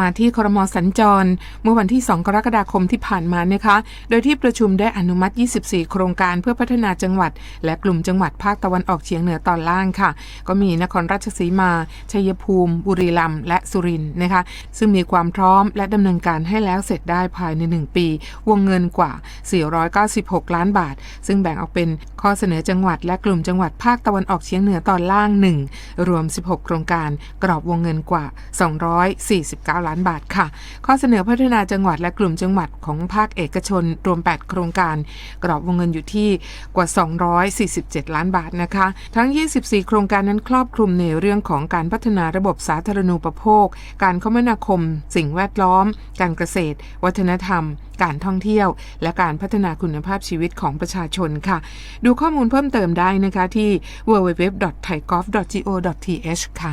มาที่ครมสัญจร เมื่อวันที่ 2 กรกฎาคมที่ผ่านมานะคะ โดยที่ประชุมได้อนุมัติ 24 โครงการเพื่อพัฒนาจังหวัด และกลุ่มจังหวัดภาคตะวันออกเฉียงเหนือตอนล่างค่ะ ก็มีนครราชสีมา ชัยภูมิ บุรีรัมย์และสุรินทร์นะคะ ซึ่งมีความพร้อมและดำเนินการให้แล้วเสร็จได้ภายใน 1 ปี วงเงินกว่า 496 ล้านบาท ซึ่งแบ่งออกเป็นข้อเสนอจังหวัด และกลุ่มจังหวัดภาคตะวันออกเฉียงเหนือตอนล่าง 1 รวม 16 โครงการ กรอบวงเงินกว่า 249ล้านบาทค่ะ ข้อเสนอพัฒนาจังหวัดและกลุ่มจังหวัดของภาคเอกชน รวม 8 โครงการ กรอบวงเงินอยู่ที่กว่า 247 ล้านบาทนะคะ ทั้ง 24 โครงการนั้นครอบคลุมในเรื่องของการพัฒนาระบบสาธารณูปโภค การคมนาคม สิ่งแวดล้อม การเกษตร วัฒนธรรม การท่องเที่ยว และการพัฒนาคุณภาพชีวิตของประชาชนค่ะ ดูข้อมูลเพิ่มเติมได้นะคะที่ www.thaigolf.go.th ค่ะ